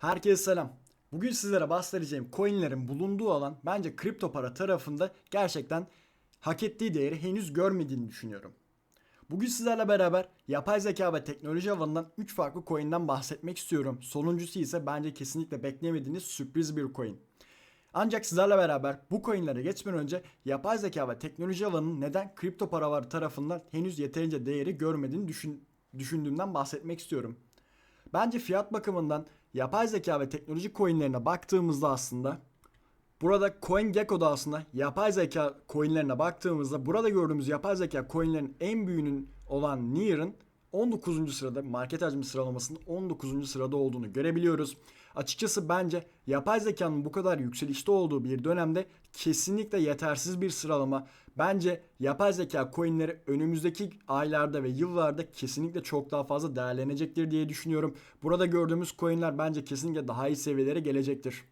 Herkese selam. Bugün sizlere bahsedeceğim coinlerin bulunduğu alan bence kripto para tarafında gerçekten hak ettiği değeri henüz görmediğini düşünüyorum. Bugün sizlerle beraber yapay zeka ve teknoloji alanından 3 farklı coin'den bahsetmek istiyorum. Sonuncusu ise bence kesinlikle beklemediğiniz sürpriz bir coin. Ancak sizlerle beraber bu coinlere geçmeden önce yapay zeka ve teknoloji alanının neden kripto paraları tarafından henüz yeterince değeri görmediğini düşün, düşündüğümden bahsetmek istiyorum. Bence fiyat bakımından yapay zeka ve teknoloji coinlerine baktığımızda aslında burada CoinGecko'da aslında yapay zeka coinlerine baktığımızda burada gördüğümüz yapay zeka coinlerin en büyüğünün olan Near'ın 19. sırada market hacmi sıralamasının 19. sırada olduğunu görebiliyoruz. Açıkçası bence yapay zekanın bu kadar yükselişte olduğu bir dönemde kesinlikle yetersiz bir sıralama. Bence yapay zeka coinleri önümüzdeki aylarda ve yıllarda kesinlikle çok daha fazla değerlenecektir diye düşünüyorum. Burada gördüğümüz coinler bence kesinlikle daha iyi seviyelere gelecektir.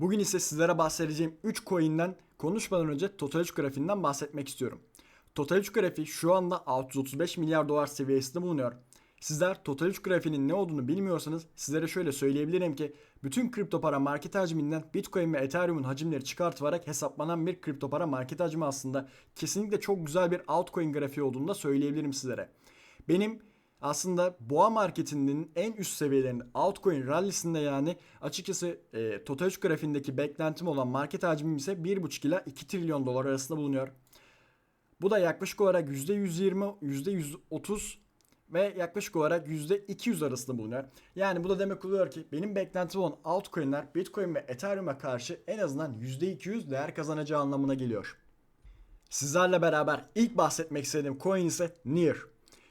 Bugün ise sizlere bahsedeceğim 3 coin'den konuşmadan önce Total 3 grafiğinden bahsetmek istiyorum. Total 3 grafiği şu anda 635 milyar dolar seviyesinde bulunuyor. Sizler Total 3 grafiğinin ne olduğunu bilmiyorsanız sizlere şöyle söyleyebilirim ki bütün kripto para market hacminden Bitcoin ve Ethereum'un hacimleri çıkartılarak hesaplanan bir kripto para market hacmi aslında kesinlikle çok güzel bir altcoin grafiği olduğunu da söyleyebilirim sizlere. Benim aslında boğa marketinin en üst seviyelerinde altcoin rallisinde yani açıkçası e, Total 3 grafiğindeki beklentim olan market hacmim ise 1,5 ila 2 trilyon dolar arasında bulunuyor. Bu da yaklaşık olarak %120, %130 ve yaklaşık olarak %200 arasında bulunuyor. Yani bu da demek oluyor ki benim beklentim olan altcoin'ler Bitcoin ve Ethereum'a karşı en azından %200 değer kazanacağı anlamına geliyor. Sizlerle beraber ilk bahsetmek istediğim coin ise Near.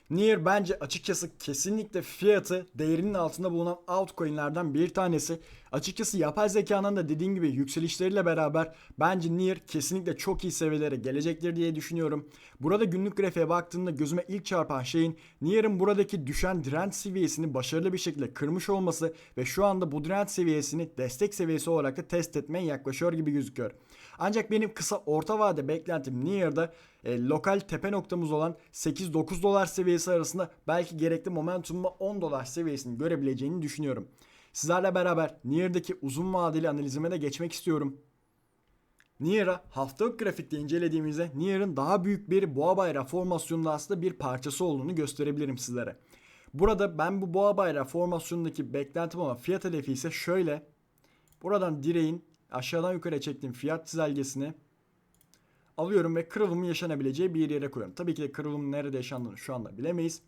Near bence açıkçası kesinlikle fiyatı değerinin altında bulunan altcoin'lerden bir tanesi. Açıkçası yapay zekanın da dediğim gibi yükselişleriyle beraber bence Near kesinlikle çok iyi seviyelere gelecektir diye düşünüyorum. Burada günlük grafiğe baktığımda gözüme ilk çarpan şeyin Near'ın buradaki düşen direnç seviyesini başarılı bir şekilde kırmış olması ve şu anda bu direnç seviyesini destek seviyesi olarak da test etmeye yaklaşıyor gibi gözüküyor. Ancak benim kısa orta vade beklentim Near'da e, lokal tepe noktamız olan 8-9 dolar seviyesi arasında belki gerekli momentumla 10 dolar seviyesini görebileceğini düşünüyorum. Sizlerle beraber Near'daki uzun vadeli analizime de geçmek istiyorum. Near'a haftalık grafikte incelediğimizde Near'ın daha büyük bir boğa bayrağı formasyonunda aslında bir parçası olduğunu gösterebilirim sizlere. Burada ben bu boğa bayrağı formasyonundaki beklentim olan fiyat hedefi ise şöyle. Buradan direğin aşağıdan yukarı çektiğim fiyat çizelgesini alıyorum ve kırılımın yaşanabileceği bir yere koyuyorum. Tabii ki de kırılımın nerede yaşandığını şu anda bilemeyiz.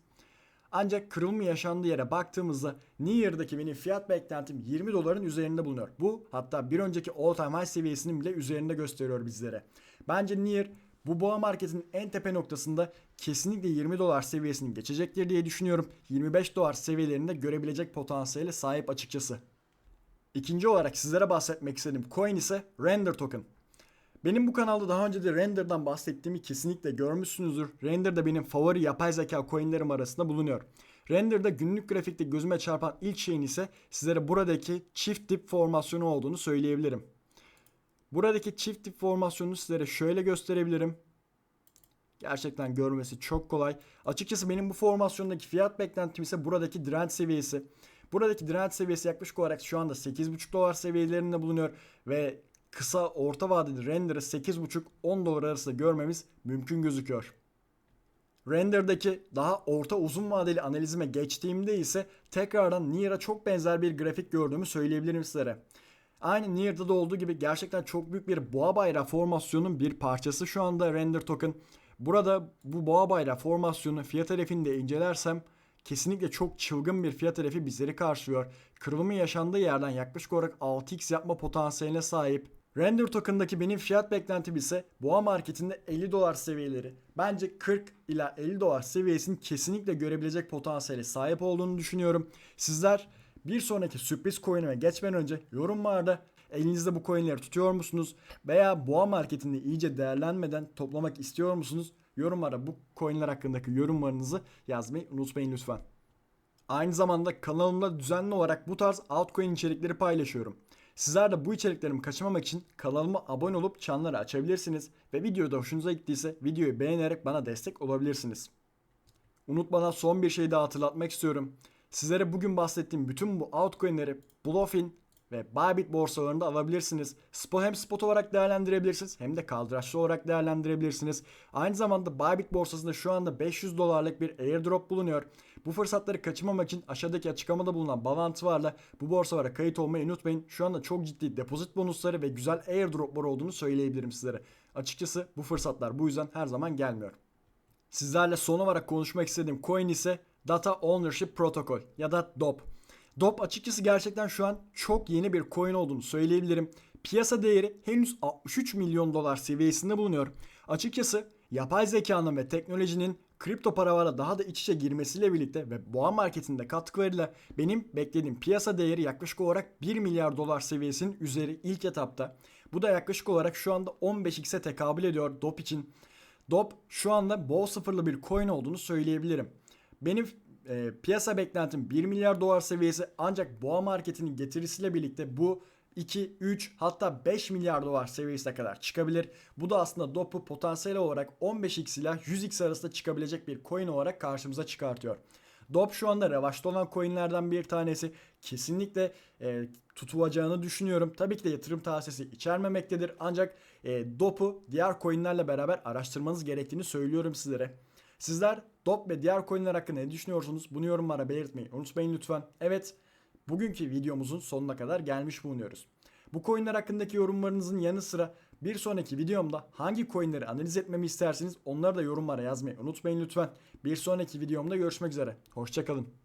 Ancak kırılım yaşandığı yere baktığımızda New Year'daki benim fiyat beklentim 20 doların üzerinde bulunuyor. Bu hatta bir önceki all time high seviyesinin bile üzerinde gösteriyor bizlere. Bence New Year bu boğa marketinin en tepe noktasında kesinlikle 20 dolar seviyesini geçecektir diye düşünüyorum. 25 dolar seviyelerinde görebilecek potansiyele sahip açıkçası. İkinci olarak sizlere bahsetmek istediğim coin ise Render Token. Benim bu kanalda daha önce de Render'dan bahsettiğimi kesinlikle görmüşsünüzdür. Render de benim favori yapay zeka coinlerim arasında bulunuyor. Render'da günlük grafikte gözüme çarpan ilk şeyin ise sizlere buradaki çift dip formasyonu olduğunu söyleyebilirim. Buradaki çift dip formasyonunu sizlere şöyle gösterebilirim. Gerçekten görmesi çok kolay. Açıkçası benim bu formasyondaki fiyat beklentim ise buradaki direnç seviyesi. Buradaki direnç seviyesi yaklaşık olarak şu anda 8,5 dolar seviyelerinde bulunuyor ve kısa orta vadeli render'ı 8,5-10 dolar arasında görmemiz mümkün gözüküyor. Render'daki daha orta uzun vadeli analizime geçtiğimde ise tekrardan Near'a çok benzer bir grafik gördüğümü söyleyebilirim sizlere. Aynı Near'da da olduğu gibi gerçekten çok büyük bir boğa bayrağı formasyonun bir parçası şu anda Render Token. Burada bu boğa bayrağı formasyonu fiyat hedefini de incelersem kesinlikle çok çılgın bir fiyat hedefi bizleri karşılıyor. Kırılımın yaşandığı yerden yaklaşık olarak 6x yapma potansiyeline sahip. Render token'daki benim fiyat beklentim ise boğa marketinde 50 dolar seviyeleri. Bence 40 ila 50 dolar seviyesini kesinlikle görebilecek potansiyele sahip olduğunu düşünüyorum. Sizler bir sonraki sürpriz coin'ime geçmeden önce yorumlarda elinizde bu coin'leri tutuyor musunuz? Veya boğa marketinde iyice değerlenmeden toplamak istiyor musunuz? Yorumlara bu coin'ler hakkındaki yorumlarınızı yazmayı unutmayın lütfen. Aynı zamanda kanalımda düzenli olarak bu tarz altcoin içerikleri paylaşıyorum. Sizler de bu içeriklerimi kaçırmamak için kanalıma abone olup çanları açabilirsiniz ve videoda hoşunuza gittiyse videoyu beğenerek bana destek olabilirsiniz. Unutmadan son bir şey daha hatırlatmak istiyorum. Sizlere bugün bahsettiğim bütün bu altcoin'leri Bluefin ve Bybit borsalarında alabilirsiniz. Spot hem spot olarak değerlendirebilirsiniz hem de kaldıraçlı olarak değerlendirebilirsiniz. Aynı zamanda Bybit borsasında şu anda 500 dolarlık bir airdrop bulunuyor. Bu fırsatları kaçırmamak için aşağıdaki açıklamada bulunan bağlantı varla bu borsalara kayıt olmayı unutmayın. Şu anda çok ciddi depozit bonusları ve güzel airdroplar olduğunu söyleyebilirim sizlere. Açıkçası bu fırsatlar bu yüzden her zaman gelmiyor. Sizlerle son olarak konuşmak istediğim coin ise Data Ownership Protocol ya da DOP. DOP açıkçası gerçekten şu an çok yeni bir coin olduğunu söyleyebilirim. Piyasa değeri henüz 63 milyon dolar seviyesinde bulunuyor. Açıkçası yapay zekanın ve teknolojinin kripto paralarla daha da iç içe girmesiyle birlikte ve boğa marketinde katkılarıyla benim beklediğim piyasa değeri yaklaşık olarak 1 milyar dolar seviyesinin üzeri ilk etapta. Bu da yaklaşık olarak şu anda 15x'e tekabül ediyor DOP için. DOP şu anda bol sıfırlı bir coin olduğunu söyleyebilirim. Benim e, piyasa beklentim 1 milyar dolar seviyesi ancak boğa marketinin getirisiyle birlikte bu 2, 3 hatta 5 milyar dolar seviyesine kadar çıkabilir. Bu da aslında DOP'u potansiyel olarak 15x ile 100x arasında çıkabilecek bir coin olarak karşımıza çıkartıyor. DOP şu anda revaçta olan coinlerden bir tanesi. Kesinlikle e, tutulacağını düşünüyorum. Tabii ki de yatırım tavsiyesi içermemektedir. Ancak e, DOP'u diğer coinlerle beraber araştırmanız gerektiğini söylüyorum sizlere. Sizler DOP ve diğer coinler hakkında ne düşünüyorsunuz? Bunu yorumlara belirtmeyi unutmayın lütfen. Evet, bugünkü videomuzun sonuna kadar gelmiş bulunuyoruz. Bu coinler hakkındaki yorumlarınızın yanı sıra bir sonraki videomda hangi coinleri analiz etmemi isterseniz onları da yorumlara yazmayı unutmayın lütfen. Bir sonraki videomda görüşmek üzere. Hoşçakalın.